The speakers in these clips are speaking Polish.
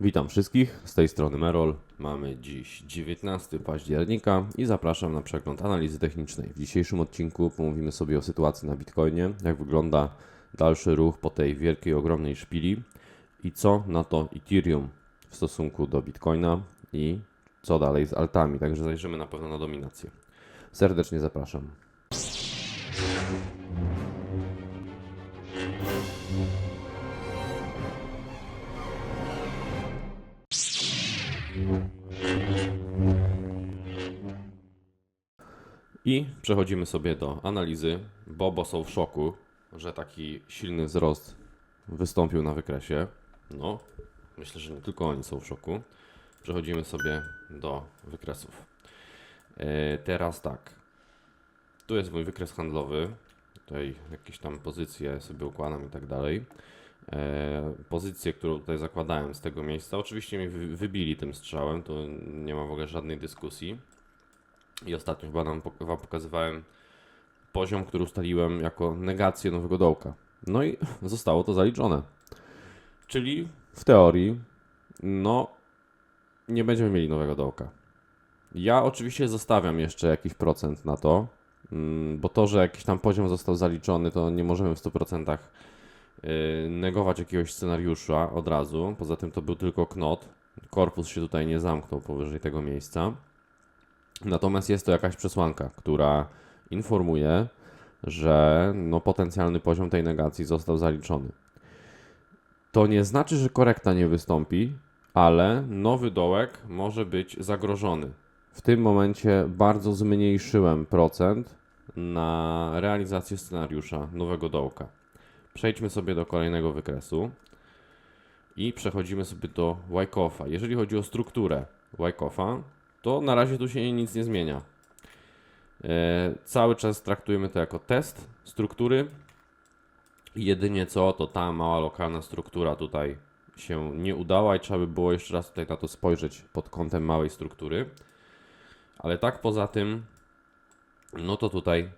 Witam wszystkich, z tej strony Merol. Mamy dziś 19 października i zapraszam na przegląd analizy technicznej. W dzisiejszym odcinku pomówimy sobie o sytuacji na Bitcoinie, jak wygląda dalszy ruch po tej wielkiej, ogromnej szpili i co na to Ethereum w stosunku do Bitcoina i co dalej z altami. Także zajrzymy na pewno na dominację. Serdecznie zapraszam. I przechodzimy sobie do analizy. Bobo są w szoku, że taki silny wzrost wystąpił na wykresie. No, myślę, że nie tylko oni są w szoku. Przechodzimy sobie do wykresów. E, teraz tak. Tu jest mój wykres handlowy. Tutaj jakieś tam pozycje sobie układam i tak dalej. E, pozycję, którą tutaj zakładałem z tego miejsca. Oczywiście mi wy- wybili tym strzałem, to nie ma w ogóle żadnej dyskusji. I ostatnio chyba nam, wam pokazywałem poziom, który ustaliłem jako negację nowego dołka. No i zostało to zaliczone. Czyli w teorii, no, nie będziemy mieli nowego dołka. Ja oczywiście zostawiam jeszcze jakiś procent na to, mm, bo to, że jakiś tam poziom został zaliczony, to nie możemy w 100% yy, negować jakiegoś scenariusza od razu. Poza tym to był tylko knot. Korpus się tutaj nie zamknął powyżej tego miejsca. Natomiast jest to jakaś przesłanka, która informuje, że no, potencjalny poziom tej negacji został zaliczony. To nie znaczy, że korekta nie wystąpi, ale nowy dołek może być zagrożony. W tym momencie bardzo zmniejszyłem procent na realizację scenariusza nowego dołka. Przejdźmy sobie do kolejnego wykresu i przechodzimy sobie do Wyckoff'a. Jeżeli chodzi o strukturę Wyckoff'a, to na razie tu się nic nie zmienia. E, cały czas traktujemy to jako test struktury. Jedynie co, to ta mała lokalna struktura tutaj się nie udała i trzeba by było jeszcze raz tutaj na to spojrzeć pod kątem małej struktury. Ale tak poza tym, no to tutaj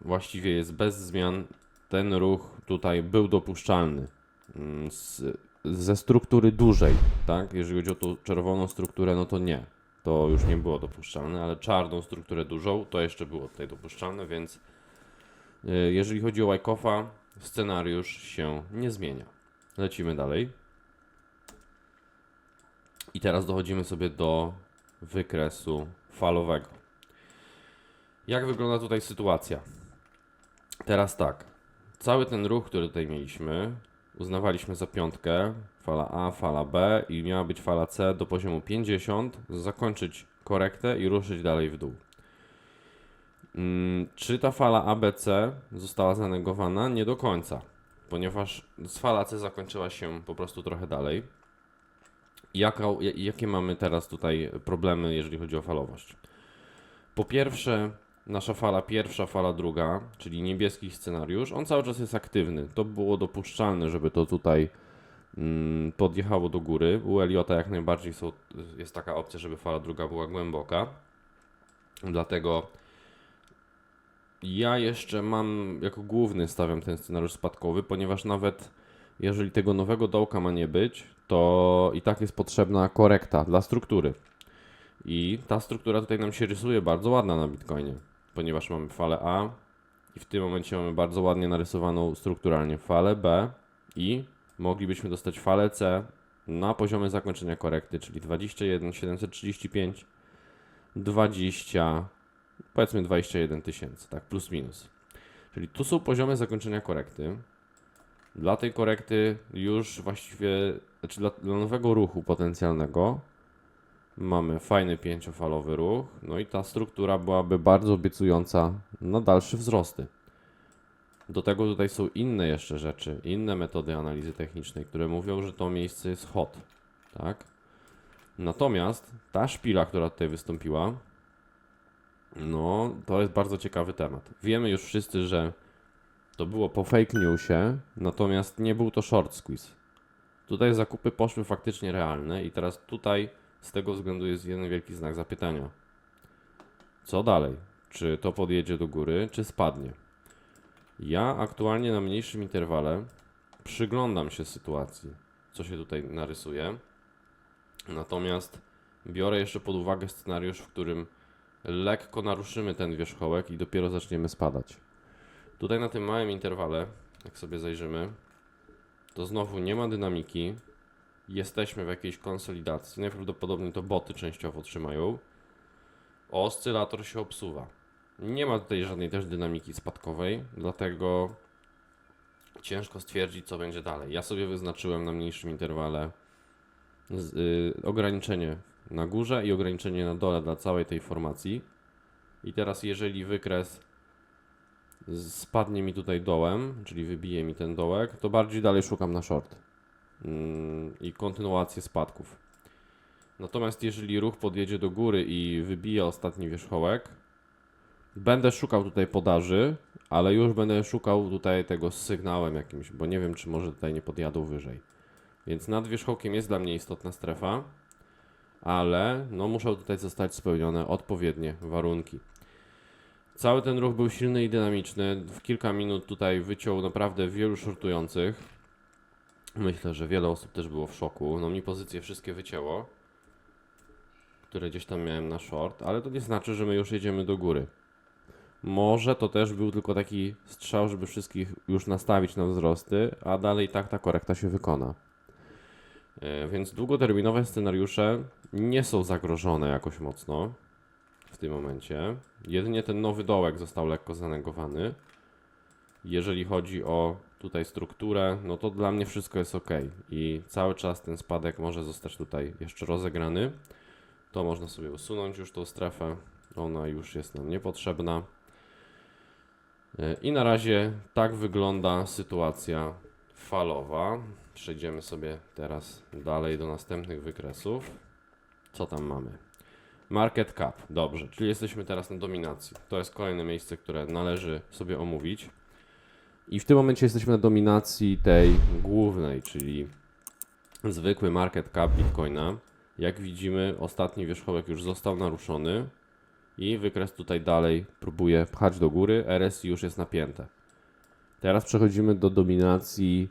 właściwie jest bez zmian. Ten ruch tutaj był dopuszczalny mm, z, ze struktury dużej, tak? Jeżeli chodzi o tą czerwoną strukturę, no to nie to już nie było dopuszczalne, ale czarną strukturę dużą to jeszcze było tutaj dopuszczalne, więc y, jeżeli chodzi o Wyckoff'a, scenariusz się nie zmienia. Lecimy dalej. I teraz dochodzimy sobie do wykresu falowego. Jak wygląda tutaj sytuacja? Teraz tak. Cały ten ruch, który tutaj mieliśmy, uznawaliśmy za piątkę, fala A, fala B i miała być fala C do poziomu 50, zakończyć korektę i ruszyć dalej w dół. Mm, Czy ta fala ABC została zanegowana? Nie do końca, ponieważ fala C zakończyła się po prostu trochę dalej. Jaka, ja- jakie mamy teraz tutaj problemy, jeżeli chodzi o falowość? Po pierwsze, nasza fala pierwsza, fala druga, czyli niebieski scenariusz, on cały czas jest aktywny. To było dopuszczalne, żeby to tutaj mm, podjechało do góry. U Eliota jak najbardziej są, jest taka opcja, żeby fala druga była głęboka. Dlatego ja jeszcze mam, jako główny stawiam ten scenariusz spadkowy, ponieważ nawet jeżeli tego nowego dołka ma nie być, to i tak jest potrzebna korekta dla struktury. I ta struktura tutaj nam się rysuje bardzo ładna na Bitcoinie, ponieważ mamy falę A i w tym momencie mamy bardzo ładnie narysowaną strukturalnie falę B i moglibyśmy dostać falę C na poziomie zakończenia korekty, czyli 21 735, 20, powiedzmy 21 tysięcy, tak, plus minus. Czyli tu są poziomy zakończenia korekty. Dla tej korekty już właściwie, znaczy dla, dla nowego ruchu potencjalnego mamy fajny pięciofalowy ruch, no i ta struktura byłaby bardzo obiecująca na dalsze wzrosty. Do tego tutaj są inne jeszcze rzeczy, inne metody analizy technicznej, które mówią, że to miejsce jest hot, tak? Natomiast ta szpila, która tutaj wystąpiła, no to jest bardzo ciekawy temat. Wiemy już wszyscy, że to było po fake newsie, natomiast nie był to short squeeze. Tutaj zakupy poszły faktycznie realne i teraz tutaj z tego względu jest jeden wielki znak zapytania. Co dalej? Czy to podjedzie do góry, czy spadnie? Ja aktualnie na mniejszym interwale przyglądam się sytuacji, co się tutaj narysuje. Natomiast biorę jeszcze pod uwagę scenariusz, w którym lekko naruszymy ten wierzchołek i dopiero zaczniemy spadać. Tutaj na tym małym interwale, jak sobie zajrzymy, to znowu nie ma dynamiki. Jesteśmy w jakiejś konsolidacji. Najprawdopodobniej to boty częściowo trzymają. Oscylator się obsuwa. Nie ma tutaj żadnej też dynamiki spadkowej, dlatego ciężko stwierdzić, co będzie dalej. Ja sobie wyznaczyłem na mniejszym interwale z, y, ograniczenie na górze i ograniczenie na dole dla całej tej formacji. I teraz, jeżeli wykres spadnie mi tutaj dołem, czyli wybije mi ten dołek, to bardziej dalej szukam na short i kontynuację spadków. Natomiast jeżeli ruch podjedzie do góry i wybije ostatni wierzchołek, będę szukał tutaj podaży, ale już będę szukał tutaj tego z sygnałem jakimś, bo nie wiem, czy może tutaj nie podjadą wyżej. Więc nad wierzchołkiem jest dla mnie istotna strefa, ale no muszą tutaj zostać spełnione odpowiednie warunki. Cały ten ruch był silny i dynamiczny. W kilka minut tutaj wyciął naprawdę wielu shortujących. Myślę, że wiele osób też było w szoku. No mi pozycje wszystkie wycięło, które gdzieś tam miałem na short, ale to nie znaczy, że my już jedziemy do góry. Może to też był tylko taki strzał, żeby wszystkich już nastawić na wzrosty, a dalej tak ta korekta się wykona. E, Więc długoterminowe scenariusze nie są zagrożone jakoś mocno w tym momencie. Jedynie ten nowy dołek został lekko zanegowany. Jeżeli chodzi o tutaj strukturę, no to dla mnie wszystko jest ok. I cały czas ten spadek może zostać tutaj jeszcze rozegrany. To można sobie usunąć już tą strefę. Ona już jest nam niepotrzebna. E, I na razie tak wygląda sytuacja falowa. Przejdziemy sobie teraz dalej do następnych wykresów. Co tam mamy? Market cap. Dobrze, czyli jesteśmy teraz na dominacji. To jest kolejne miejsce, które należy sobie omówić. I w tym momencie jesteśmy na dominacji tej głównej, czyli zwykły market cap Bitcoina. Jak widzimy, ostatni wierzchołek już został naruszony i wykres tutaj dalej próbuje pchać do góry. RSI już jest napięte. Teraz przechodzimy do dominacji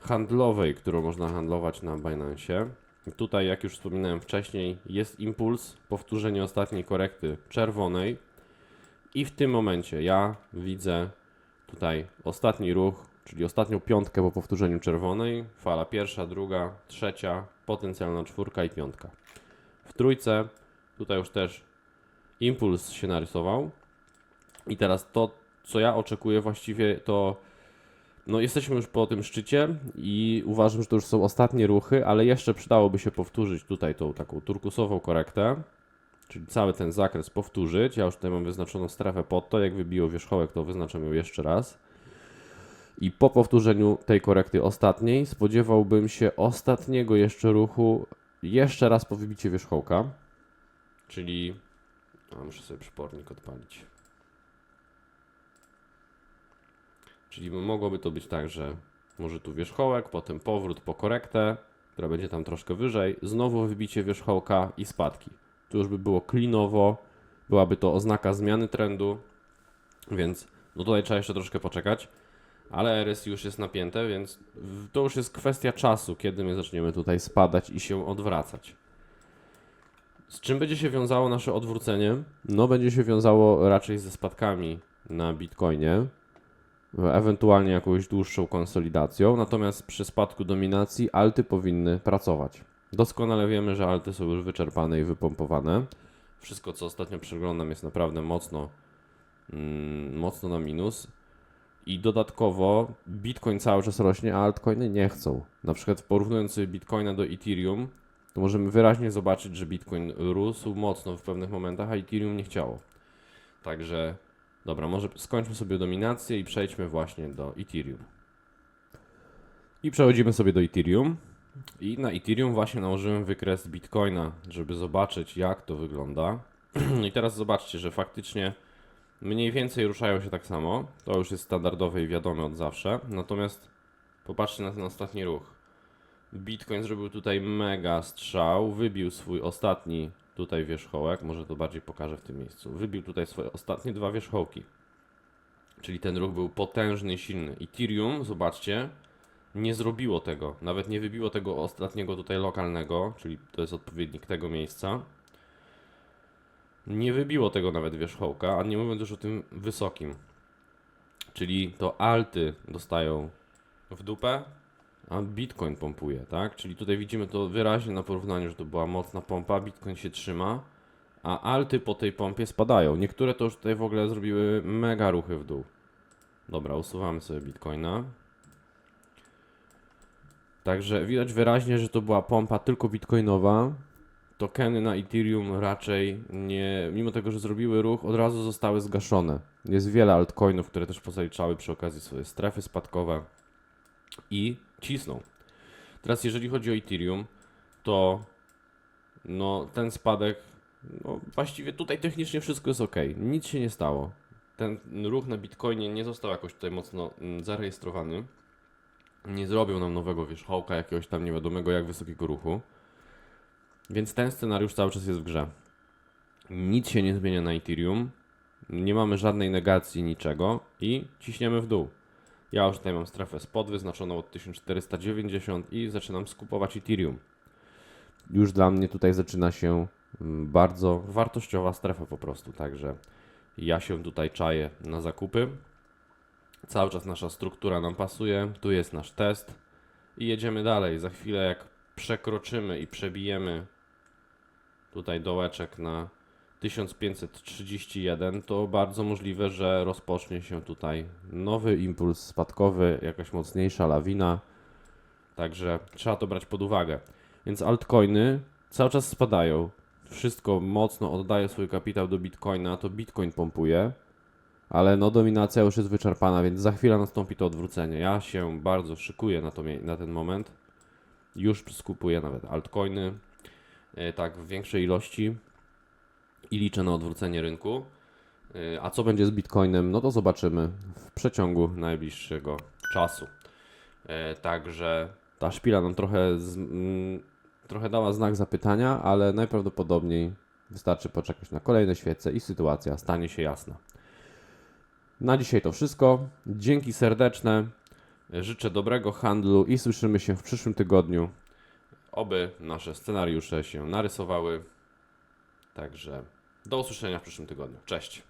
handlowej, którą można handlować na Binance. Tutaj, jak już wspominałem wcześniej, jest impuls, powtórzenie ostatniej korekty czerwonej. I w tym momencie ja widzę tutaj ostatni ruch, czyli ostatnią piątkę po powtórzeniu czerwonej. Fala pierwsza, druga, trzecia, potencjalna czwórka i piątka. W trójce tutaj już też impuls się narysował. I teraz to, co ja oczekuję właściwie, to no jesteśmy już po tym szczycie i uważam, że to już są ostatnie ruchy, ale jeszcze przydałoby się powtórzyć tutaj tą taką turkusową korektę, czyli cały ten zakres powtórzyć. Ja już tutaj mam wyznaczoną strefę pod to, jak wybiło wierzchołek, to wyznaczam ją jeszcze raz. I po powtórzeniu tej korekty ostatniej spodziewałbym się ostatniego jeszcze ruchu, jeszcze raz po wybiciu wierzchołka, czyli... A, muszę sobie przypornik odpalić. Czyli mogłoby to być tak, że może tu wierzchołek, potem powrót po korektę, która będzie tam troszkę wyżej, znowu wybicie wierzchołka i spadki. Tu już by było klinowo, byłaby to oznaka zmiany trendu, więc no tutaj trzeba jeszcze troszkę poczekać, ale RSI już jest napięte, więc to już jest kwestia czasu, kiedy my zaczniemy tutaj spadać i się odwracać. Z czym będzie się wiązało nasze odwrócenie? No będzie się wiązało raczej ze spadkami na Bitcoinie, ewentualnie jakąś dłuższą konsolidacją, natomiast przy spadku dominacji alty powinny pracować. Doskonale wiemy, że alty są już wyczerpane i wypompowane. Wszystko, co ostatnio przeglądam, jest naprawdę mocno, mm, mocno na minus. I dodatkowo Bitcoin cały czas rośnie, a altcoiny nie chcą. Na przykład porównując Bitcoina do Ethereum, to możemy wyraźnie zobaczyć, że Bitcoin rósł mocno w pewnych momentach, a Ethereum nie chciało. Także Dobra, może skończmy sobie dominację i przejdźmy właśnie do Ethereum. I przechodzimy sobie do Ethereum. I na Ethereum właśnie nałożyłem wykres Bitcoina, żeby zobaczyć jak to wygląda. I teraz zobaczcie, że faktycznie mniej więcej ruszają się tak samo. To już jest standardowe i wiadome od zawsze. Natomiast popatrzcie na ten ostatni ruch. Bitcoin zrobił tutaj mega strzał, wybił swój ostatni tutaj wierzchołek, może to bardziej pokażę w tym miejscu. Wybił tutaj swoje ostatnie dwa wierzchołki. Czyli ten ruch był potężny silny. Ethereum, zobaczcie, nie zrobiło tego, nawet nie wybiło tego ostatniego tutaj lokalnego, czyli to jest odpowiednik tego miejsca. Nie wybiło tego nawet wierzchołka, a nie mówiąc już o tym wysokim. Czyli to alty dostają w dupę, a Bitcoin pompuje, tak? Czyli tutaj widzimy to wyraźnie na porównaniu, że to była mocna pompa, Bitcoin się trzyma, a alty po tej pompie spadają. Niektóre to już tutaj w ogóle zrobiły mega ruchy w dół. Dobra, usuwamy sobie Bitcoina. Także widać wyraźnie, że to była pompa tylko bitcoinowa. Tokeny na Ethereum raczej nie, mimo tego, że zrobiły ruch, od razu zostały zgaszone. Jest wiele altcoinów, które też pozaliczały przy okazji swoje strefy spadkowe i cisną. Teraz jeżeli chodzi o Ethereum, to no ten spadek, no właściwie tutaj technicznie wszystko jest ok. Nic się nie stało. Ten ruch na Bitcoinie nie został jakoś tutaj mocno mm, zarejestrowany. Nie zrobią nam nowego wierzchołka, jakiegoś tam niewiadomego jak wysokiego ruchu. Więc ten scenariusz cały czas jest w grze. Nic się nie zmienia na Ethereum. Nie mamy żadnej negacji niczego i ciśniemy w dół. Ja już tutaj mam strefę spod wyznaczoną od 1490 i zaczynam skupować Ethereum. Już dla mnie tutaj zaczyna się mm, bardzo wartościowa strefa po prostu, także ja się tutaj czaję na zakupy. Cały czas nasza struktura nam pasuje, tu jest nasz test i jedziemy dalej. Za chwilę jak przekroczymy i przebijemy tutaj dołeczek na 1531, to bardzo możliwe, że rozpocznie się tutaj nowy impuls spadkowy, jakaś mocniejsza lawina. Także trzeba to brać pod uwagę. Więc altcoiny cały czas spadają. Wszystko mocno oddaje swój kapitał do bitcoina, to bitcoin pompuje. Ale no dominacja już jest wyczerpana, więc za chwilę nastąpi to odwrócenie. Ja się bardzo szykuję na, to, na ten moment. Już skupuję nawet altcoiny, e, tak w większej ilości i liczę na odwrócenie rynku. E, A co będzie z Bitcoinem, no to zobaczymy w przeciągu najbliższego czasu. E, Także ta szpila nam trochę, z, mm, trochę dała znak zapytania, ale najprawdopodobniej wystarczy poczekać na kolejne świece i sytuacja stanie się jasna. Na dzisiaj to wszystko. Dzięki serdeczne. Życzę dobrego handlu i słyszymy się w przyszłym tygodniu. Oby nasze scenariusze się narysowały. Także do usłyszenia w przyszłym tygodniu. Cześć.